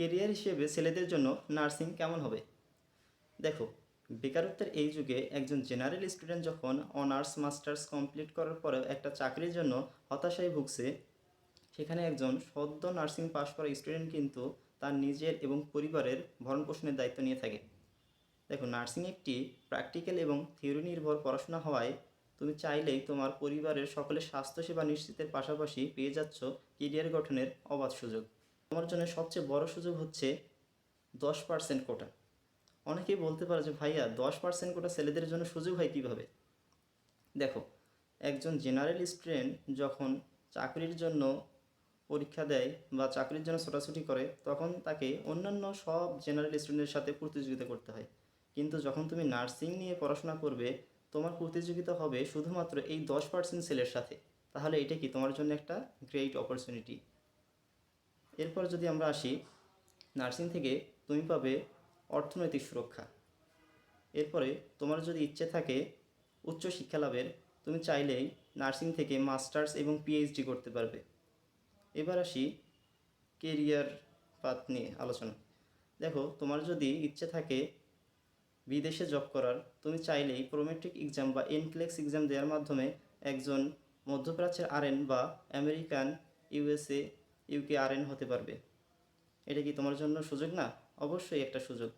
Career হিসেবে ছেলেদের জন্য নার্সিং কেমন হবে? দেখো, বেকারত্বের এই যুগে একজন জেনারেল স্টুডেন্ট যখন অনার্স, মাস্টার্স কমপ্লিট করার পরেও একটা চাকরির জন্য হতাশায় ভুগছে, সেখানে একজন সদ্য নার্সিং পাশ করা স্টুডেন্ট কিন্তু তার নিজের এবং পরিবারের ভরণ পোষণের দায়িত্ব নিয়ে থাকে। দেখো, নার্সিং একটি প্র্যাকটিক্যাল এবং থিওরি নির্ভর পড়াশোনা হওয়ায় তুমি চাইলেই তোমার পরিবারের সকলের স্বাস্থ্যসেবা নিশ্চিতের পাশাপাশি পেয়ে যাচ্ছ কেরিয়ার গঠনের অবাধ সুযোগ। তোমার জন্য সবচেয়ে বড় সুযোগ হচ্ছে দশ পার্সেন্ট কোটা অনেকেই বলতে পারে যে, ভাইয়া, দশ পার্সেন্ট কোটা ছেলেদের জন্য সুযোগ হয় কীভাবে? দেখো, একজন জেনারেল স্টুডেন্ট যখন চাকরির জন্য পরীক্ষা দেয় বা চাকরির জন্য ছোটাছুটি করে, তখন তাকে অন্যান্য সব জেনারেল স্টুডেন্টের সাথে প্রতিযোগিতা করতে হয়। কিন্তু যখন তুমি নার্সিং নিয়ে পড়াশোনা করবে, তোমার প্রতিযোগিতা হবে শুধুমাত্র এই দশ পার্সেন্ট ছেলের সাথে। তাহলে এটা কি তোমার জন্য একটা গ্রেট অপরচুনিটি এরপর যদি আমরা আসি, নার্সিং থেকে তুমি পাবে অর্থনৈতিক সুরক্ষা। এরপরে তোমার যদি ইচ্ছে থাকে উচ্চ শিক্ষা লাভের, তুমি চাইলেই নার্সিং থেকে মাস্টার্স এবং পিএইচডি করতে পারবে। এবার আসি কেরিয়ার পাথ নিয়ে আলোচনা। দেখো, তোমার যদি ইচ্ছে থাকে বিদেশে জব করার, তুমি চাইলেই প্রোমেট্রিক এক্সাম বা এনক্লেক্স এক্সাম দেওয়ার মাধ্যমে একজন মধ্যপ্রাচ্যের আরএন বা আমেরিকান ইউএসএ ইউকে আরএন হতে পারবে। এটা কি তোমার জন্য সুযোগ না? অবশ্যই একটা সুযোগ।